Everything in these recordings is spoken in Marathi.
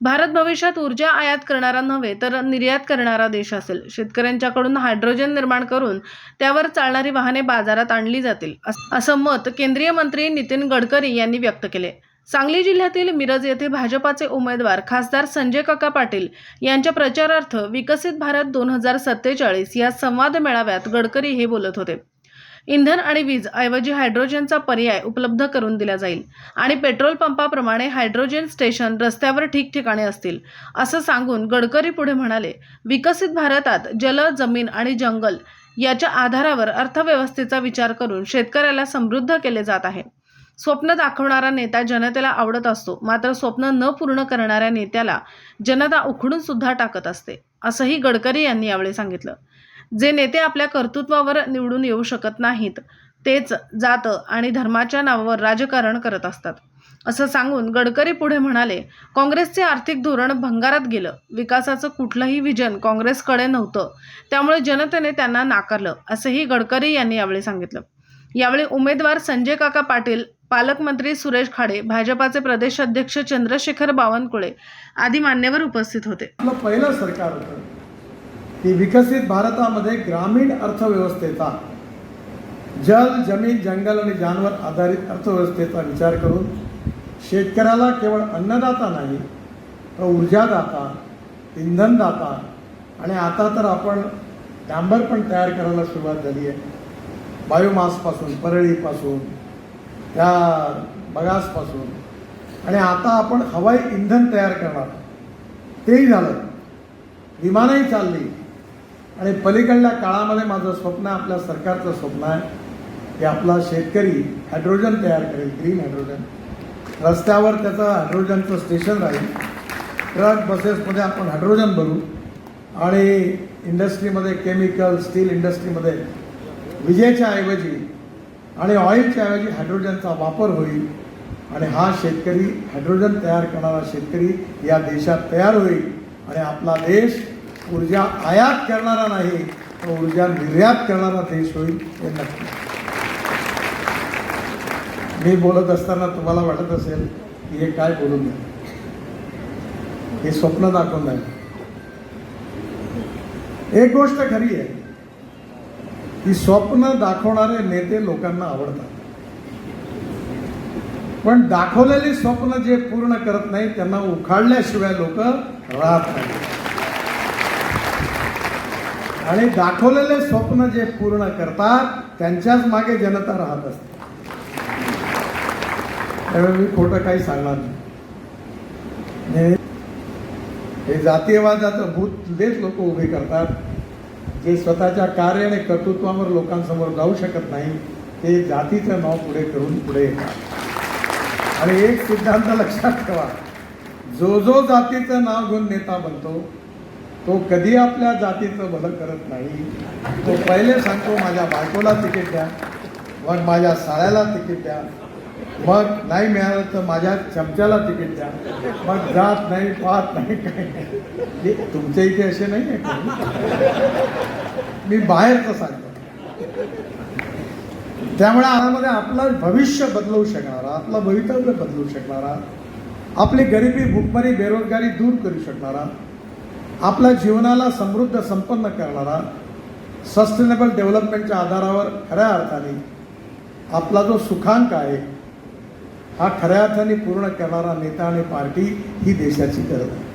भारत भविष्यात ऊर्जा आयात करणारा नव्हे तर निर्यात करणारा देश असेल. शेतकऱ्यांच्याकडून हायड्रोजन निर्माण करून त्यावर चालणारी वाहने बाजारात आणली जातील असं मत केंद्रीय मंत्री नितीन गडकरी यांनी व्यक्त केले. सांगली जिल्ह्यातील मिरज येथे भाजपाचे उमेदवार खासदार संजय काका पाटील यांच्या प्रचारार्थ विकसित भारत दोन हजार सत्तेचाळीस या संवाद मेळाव्यात गडकरी हे बोलत होते. इंधन आणि वीज ऐवजी हायड्रोजनचा पर्याय उपलब्ध करून दिला जाईल. आणि पेट्रोल पंपाप्रमाणे हायड्रोजन स्टेशन रस्त्यावर ठिकठिकाणी असतील असं सांगून गडकरी पुढे म्हणाले विकसित भारतात जल जमीन आणि जंगल याच्या आधारावर अर्थव्यवस्थेचा विचार करून शेतकऱ्याला समृद्ध केले जात आहे. स्वप्न दाखवणारा नेता जनतेला आवडत असतो मात्र स्वप्न न पूर्ण करणाऱ्या नेत्याला जनता उखडून सुद्धा टाकत असते असंही गडकरी यांनी यावेळी सांगितलं. जे नेते आपल्या कर्तृत्वावर निवडून येऊ शकत नाहीत तेच जात आणि धर्माच्या नावावर राजकारण करत असतात. असं सांगून गडकरी पुढे म्हणाले काँग्रेसचे आर्थिक धोरण भंगारात गेलं. विकासाचं कुठलंही विजन काँग्रेसकडे नव्हतं. त्यामुळे जनतेने त्यांना नाकारलं असंही गडकरी यांनी यावेळी सांगितलं. यावेळी उमेदवार संजय काका पाटील पालकमंत्री सुरेश खाडे भाजपाचे प्रदेश अध्यक्ष चंद्रशेखर बावनकुळे आदी मान्यवर उपस्थित होते. पहिलं सरकार होतं. की विकसित भारतामध्ये ग्रामीण अर्थव्यवस्थेचा जल जमीन जंगल आणि जानवर आधारित अर्थव्यवस्थेचा विचार करून शेतकऱ्याला केवळ अन्नदाता नाही तर ऊर्जादाता इंधनदाता आणि आता तर आपण डांबर पण तयार करायला सुरुवात झाली आहे. बायोमासपासून परळीपासून त्या बगासपासून. आणि आता आपण हवाई इंधन तयार करणार. तेही झालं. विमानही चालली. आणि पलीकडल्या काळामध्ये माझं स्वप्न आहे, आपल्या सरकारचं स्वप्न आहे की आपला शेतकरी हायड्रोजन तयार करेल ग्रीन हायड्रोजन रस्त्यावर त्याचं हायड्रोजनचं स्टेशन राहील. ट्रक बसेसमध्ये आपण हायड्रोजन भरू आणि इंडस्ट्रीमध्ये केमिकल स्टील इंडस्ट्रीमध्ये विजेच्या ऐवजी आणि ऑइलच्या ऐवजी हायड्रोजनचा वापर होईल आणि हा शेतकरी हायड्रोजन तयार करणारा शेतकरी या देशात तयार होईल आणि आपला देश ऊर्जा आयात करणारा नाही तर ऊर्जा निर्यात करणारा देश होईल हे नक्की. मी बोलत असताना तुम्हाला वाटत असेल की हे काय बोलून द्या हे स्वप्न दाखवून नाही एक गोष्ट खरी आहे की स्वप्न दाखवणारे नेते लोकांना आवडतात. पण दाखवलेली स्वप्न जे पूर्ण करत नाही त्यांना उखाडल्याशिवाय लोक राहत नाही आणि दाखवलेले स्वप्न जे पूर्ण करतात त्यांच्याच मागे जनता राहत असते. त्यामुळे मी खोटं काही सांगणार नाही. हे- जातीयवादाचं भूत लेच लोक उभे करतात जे स्वतःच्या कार्य आणि कर्तृत्वावर लोकांसमोर जाऊ शकत नाही ते जातीचं नाव पुढे करून पुढे येतात. आणि एक सिद्धांत लक्षात ठेवा. जो जो जातीचं नाव घेऊन नेता बनतो तो कधी आपल्या जातीचं भलं करत नाही. तो पहिले सांगतो माझ्या बायकोला तिकीट द्या मग माझ्या साळ्याला तिकीट द्या मग नाही मिळालं तर माझ्या चमच्याला तिकीट द्या मग जात नाही पाहत नाही काही नाही. तुमच्या इथे असे नाही आहे मी बाहेरचं सांगतो. त्यामुळे आम्हाला आपलं भविष्य बदलवू शकणारा आपलं भवितव्य बदलू शकणारा आपली गरिबी भुकमरी बेरोजगारी दूर करू शकणारा आपल्या जीवनाला समृद्ध संपन्न करणारा सस्टेनेबल डेव्हलपमेंटच्या आधारावर खऱ्या अर्थाने आपला जो सुखांक आहे हा खऱ्या अर्थाने पूर्ण करणारा नेता आणि पार्टी ही देशाची गरज आहे.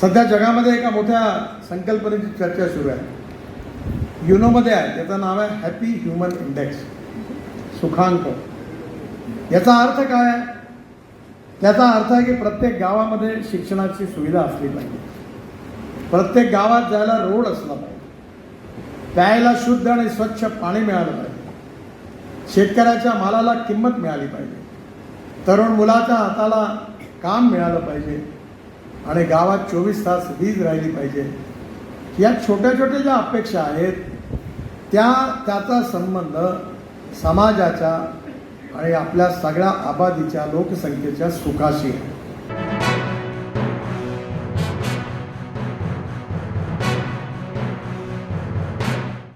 सध्या जगामध्ये एका मोठ्या संकल्पनेची चर्चा सुरू आहे. युनोमध्ये आहे त्याचं नाव आहे हॅपी ह्युमन इंडेक्स सुखांक. याचा अर्थ काय आहे? त्याचा अर्थ आहे की प्रत्येक गावामध्ये शिक्षणाची सुविधा असली पाहिजे. प्रत्येक गावात जायला रोड असला पाहिजे. प्यायला शुद्ध आणि स्वच्छ पाणी मिळालं पाहिजे. शेतकऱ्याच्या मालाला किंमत मिळाली पाहिजे. तरुण मुलाच्या हाताला काम मिळालं पाहिजे. आणि गावात चोवीस तास वीज राहिली पाहिजे. या छोट्या छोट्या ज्या अपेक्षा आहेत त्या त्याचा संबंध समाजाच्या आणि आपल्या सगळ्या आबादीच्या लोकसंख्येच्या सुखाशी आहे.